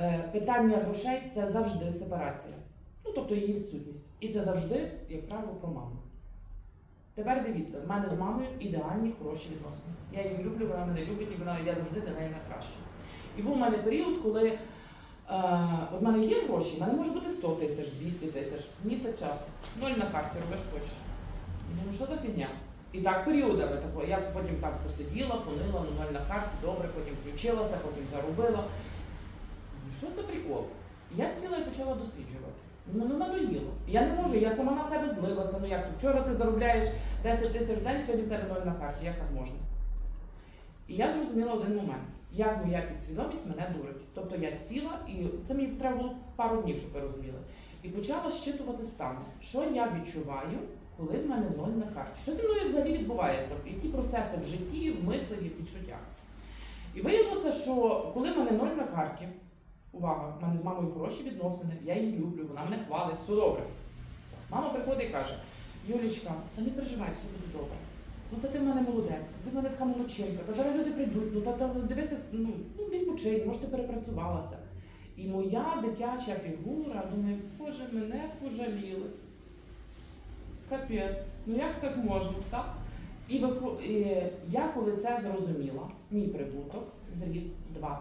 е, питання грошей це завжди сепарація. Ну, тобто її відсутність. І це завжди, як правило, про маму. Тепер дивіться, в мене з мамою ідеальні хороші відносини. Я її люблю, вона мене любить, і вона я завжди для неї найкраща. І був у мене період, коли е, от в мене є гроші, в мене може бути 100 тисяч, 200 тисяч, місяць часу. Ноль на карті, робиш хочеш. Ну що за фігня? І так періодами. Я потім так посиділа, понила, ноль на карті, добре, потім включилася, потім заробила. Що це прикол? Я сіла і почала досліджувати. Ну, ну надоїло. Я не можу, я сама на себе злилася. Ну як то вчора ти заробляєш 10 тисяч в день, сьогодні в тебе ноль на карті. Як так можна? І я зрозуміла один момент, як моя підсвідомість мене дурить. Тобто я сіла, і це мені треба було пару днів, щоб ви розуміли. І почала щитувати стан, що я відчуваю, коли в мене ноль на карті. Що зі мною взагалі відбувається? Які процеси в житті, в мисленні, в відчуттях. І виявилося, що коли в мене ноль на карті, увага, в мене з мамою хороші відносини, я її люблю, вона мене хвалить, все добре. Мама приходить і каже: Юлічка, та не переживай, все буде добре. Ну та ти в мене молодець, ти в мене така молодчинка, та зараз люди прийдуть, ну та, та дивися, ну, ну відпочинь, може ти перепрацювалася. І моя дитяча фігура думає, боже, мене пожаліли. Капець, ну як так можна, так? І, я коли це зрозуміла, мій прибуток зріс 20